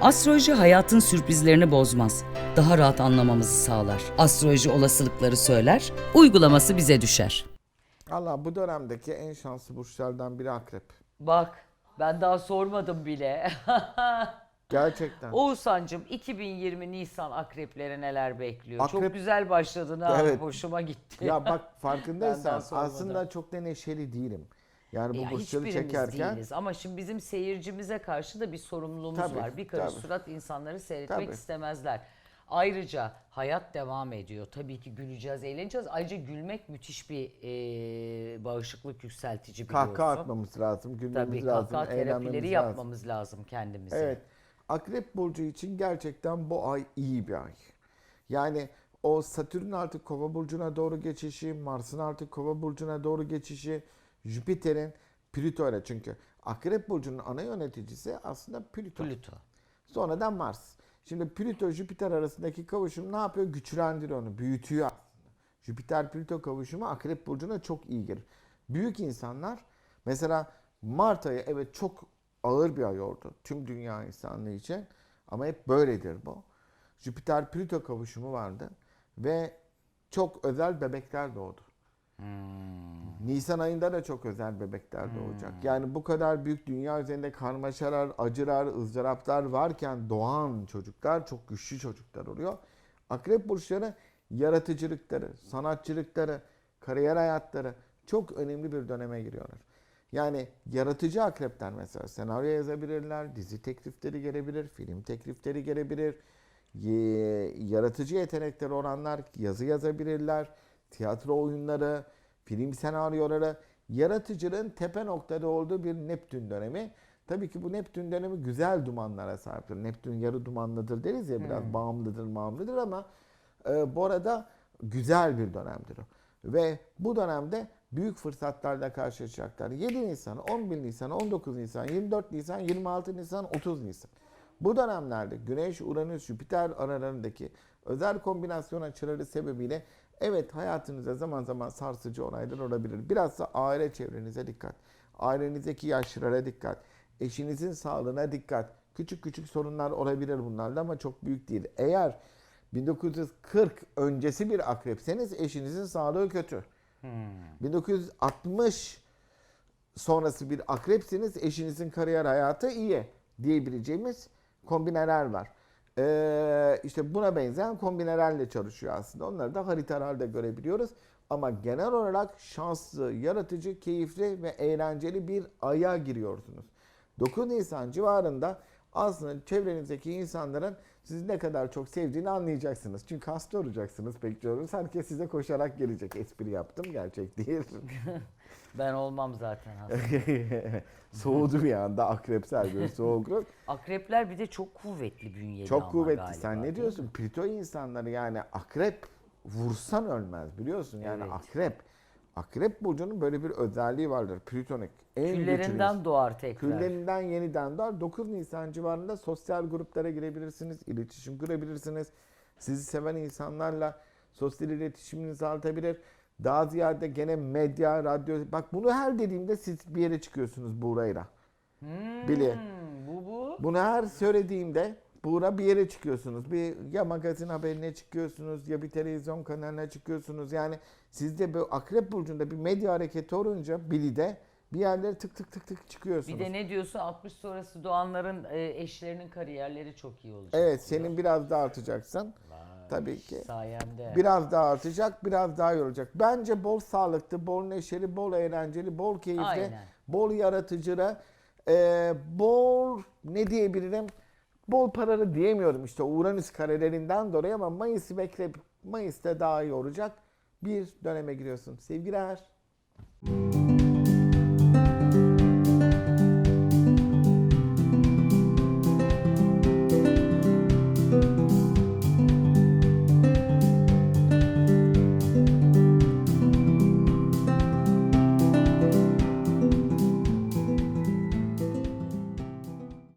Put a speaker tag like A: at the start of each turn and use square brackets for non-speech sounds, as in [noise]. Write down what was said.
A: Astroloji hayatın sürprizlerini bozmaz. Daha rahat anlamamızı sağlar. Astroloji olasılıkları söyler, uygulaması bize düşer.
B: Allah bu dönemdeki en şanslı burçlardan biri akrep.
C: Bak ben daha sormadım bile. [laughs]
B: Gerçekten.
C: Oğuzhan'cığım 2020 Nisan akrepleri neler bekliyor? Çok
B: Akrep-
C: güzel başladın ha.
B: Evet.
C: Hoşuma gitti.
B: ya bak [laughs] farkındaysan aslında çok da neşeli değilim. Yani bu
C: Ya
B: burçları çekerken
C: değiliz ama şimdi bizim seyircimize karşı da bir sorumluluğumuz
B: Tabii,
C: var. Bir karış
B: tabii.
C: surat insanları seyretmek
B: Tabii.
C: istemezler. Ayrıca hayat devam ediyor. Tabii ki güleceğiz, eğleneceğiz. Ayrıca gülmek müthiş bir e, bağışıklık yükseltici biliyorsun.
B: kahkaha atmamız lazım, gülmemiz
C: Tabii
B: lazım,
C: kahkaha
B: eğlenmemiz
C: terapileri
B: lazım.
C: yapmamız lazım kendimize.
B: Evet. Akrep burcu için gerçekten bu ay iyi bir ay. Yani o Satürn artık Kova burcuna doğru geçişi, Mars'ın artık Kova burcuna doğru geçişi, Jüpiter'in Plüto ile çünkü Akrep burcunun ana yöneticisi aslında Plüto.
C: Plüto.
B: Sonradan Mars. Şimdi Plüto Jüpiter arasındaki kavuşum ne yapıyor? Güçlendiriyor onu, büyütüyor aslında. Jüpiter Plüto kavuşumu Akrep burcuna çok iyi gelir. Büyük insanlar mesela Mart ayı evet çok ağır bir ay oldu tüm dünya insanlığı için ama hep böyledir bu. Jüpiter Plüto kavuşumu vardı ve çok özel bebekler doğdu. Nisan ayında da çok özel bebekler doğacak. Yani bu kadar büyük dünya üzerinde karmaşalar, acılar, ızdıraplar varken doğan çocuklar çok güçlü çocuklar oluyor. Akrep burçları yaratıcılıkları, sanatçılıkları, kariyer hayatları çok önemli bir döneme giriyorlar. Yani yaratıcı akrepler mesela senaryo yazabilirler, dizi teklifleri gelebilir, film teklifleri gelebilir. Yaratıcı yetenekleri olanlar yazı yazabilirler, tiyatro oyunları, film senaryoları, yaratıcılığın tepe noktada olduğu bir Neptün dönemi. Tabii ki bu Neptün dönemi güzel dumanlara sahiptir. Neptün yarı dumanlıdır deriz ya biraz bağımlıdır, bağımlıdır ama e, bu arada güzel bir dönemdir o. Ve bu dönemde büyük fırsatlarla karşılaşacaklar. 7 Nisan, 11 Nisan, 19 Nisan, 24 Nisan, 26 Nisan, 30 Nisan. Bu dönemlerde Güneş, Uranüs, Jüpiter aralarındaki özel kombinasyon açıları sebebiyle evet hayatınızda zaman zaman sarsıcı olaylar olabilir. Biraz da aile çevrenize dikkat. Ailenizdeki yaşlılara dikkat. Eşinizin sağlığına dikkat. Küçük küçük sorunlar olabilir bunlarda ama çok büyük değil. Eğer 1940 öncesi bir akrepseniz eşinizin sağlığı kötü. 1960 sonrası bir akrepsiniz eşinizin kariyer hayatı iyi diyebileceğimiz kombineler var. Ee, işte buna benzeyen kombinelerle çalışıyor aslında. Onları da haritalarda görebiliyoruz. Ama genel olarak şanslı, yaratıcı, keyifli ve eğlenceli bir aya giriyorsunuz. 9 Nisan civarında aslında çevrenizdeki insanların sizi ne kadar çok sevdiğini anlayacaksınız. Çünkü hasta olacaksınız pek çoğunuz. Herkes size koşarak gelecek. Espri yaptım, gerçek değil. [laughs]
C: Ben olmam zaten hasta. [laughs]
B: Soğudu bir anda akrepsel bir soğukluk. [laughs]
C: Akrepler bir de çok kuvvetli bünyeli
B: Çok kuvvetli.
C: galiba,
B: Sen ne diyorsun? Plüto insanları yani akrep vursan ölmez biliyorsun. Yani
C: Evet.
B: akrep. Akrep burcunun böyle bir özelliği vardır. Plütonik. En
C: Küllerinden
B: güçlüsü.
C: doğar tekrar.
B: Küllerinden yeniden doğar. 9 Nisan civarında sosyal gruplara girebilirsiniz. iletişim kurabilirsiniz. Sizi seven insanlarla sosyal iletişiminizi artabilir. Daha ziyade gene medya, radyo. Bak bunu her dediğimde siz bir yere çıkıyorsunuz Buğra'yla. Bili.
C: Hmm, bu bu.
B: Bunu her söylediğimde Buğra bir yere çıkıyorsunuz. Bir ya magazin haberine çıkıyorsunuz ya bir televizyon kanalına çıkıyorsunuz. Yani sizde böyle akrep burcunda bir medya hareketi olunca Bili'de bir yerlere tık tık tık tık çıkıyorsunuz.
C: Bir de ne diyorsun 60 sonrası doğanların e, eşlerinin kariyerleri çok iyi olacak.
B: Evet senin biraz daha artacaksın.
C: Vay,
B: Tabii ki.
C: Sayemde.
B: Biraz daha artacak, biraz daha yorulacak. Bence bol sağlıklı, bol neşeli, bol eğlenceli, bol keyifli,
C: Aynen.
B: bol yaratıcı, e, bol ne diyebilirim? Bol paralı diyemiyorum işte Uranüs karelerinden dolayı ama Mayıs'ı bekle, Mayıs'ta daha iyi olacak bir döneme giriyorsun. Sevgiler.